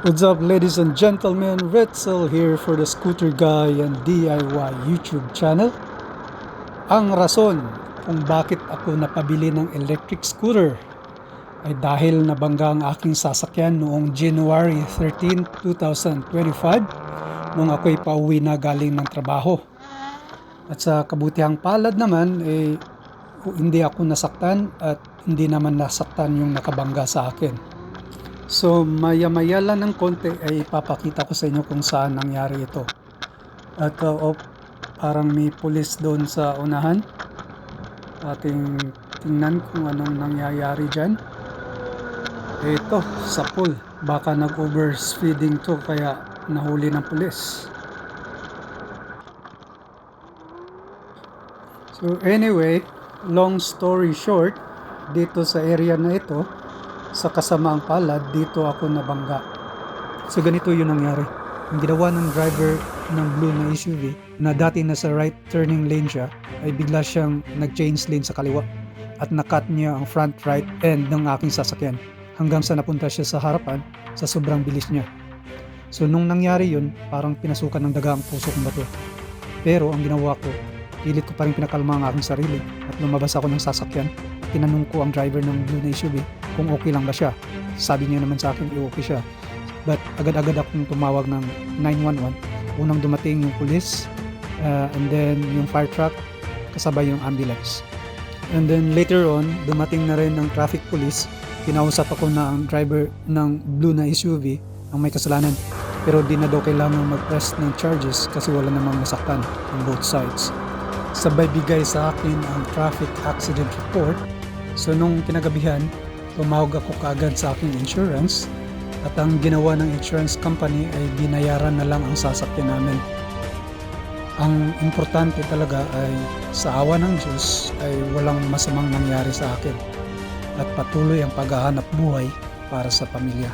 What's up ladies and gentlemen, Retzel here for the Scooter Guy and DIY YouTube channel. Ang rason kung bakit ako napabili ng electric scooter ay dahil nabangga ang aking sasakyan noong January 13, 2025 nung ako'y pauwi na galing ng trabaho. At sa kabutihang palad naman, eh, hindi ako nasaktan at hindi naman nasaktan yung nakabangga sa akin. So maya-maya lang ng konti ay ipapakita ko sa inyo kung saan nangyari ito. At uh, oh, parang may pulis doon sa unahan. Ating tingnan kung anong nangyayari dyan. Ito, sa pool. Baka nag-overspeeding to kaya nahuli ng pulis. So anyway, long story short, dito sa area na ito, sa kasamaang palad, dito ako nabangga. So ganito yung nangyari. Ang ginawa ng driver ng blue na SUV na dati nasa right turning lane siya ay bigla siyang nag-change lane sa kaliwa at nakat niya ang front right end ng aking sasakyan hanggang sa napunta siya sa harapan sa sobrang bilis niya. So nung nangyari yun, parang pinasukan ng daga ang puso kong bato. Pero ang ginawa ko, pilit ko pa rin pinakalma ang aking sarili at lumabas ako ng sasakyan tinanong ko ang driver ng blue na SUV kung okay lang ba siya. Sabi niya naman sa akin, okay siya. But agad-agad akong tumawag ng 911. Unang dumating yung police, uh, and then yung fire truck, kasabay yung ambulance. And then later on, dumating na rin ng traffic police. Kinausap ako na ang driver ng blue na SUV ang may kasalanan. Pero di na daw kailangan mag-press ng charges kasi wala namang nasaktan on both sides. Sabay bigay sa akin ang traffic accident report. So nung kinagabihan, tumawag ako kaagad sa aking insurance at ang ginawa ng insurance company ay binayaran na lang ang sasakyan namin. Ang importante talaga ay sa awa ng Diyos ay walang masamang nangyari sa akin at patuloy ang paghahanap buhay para sa pamilya.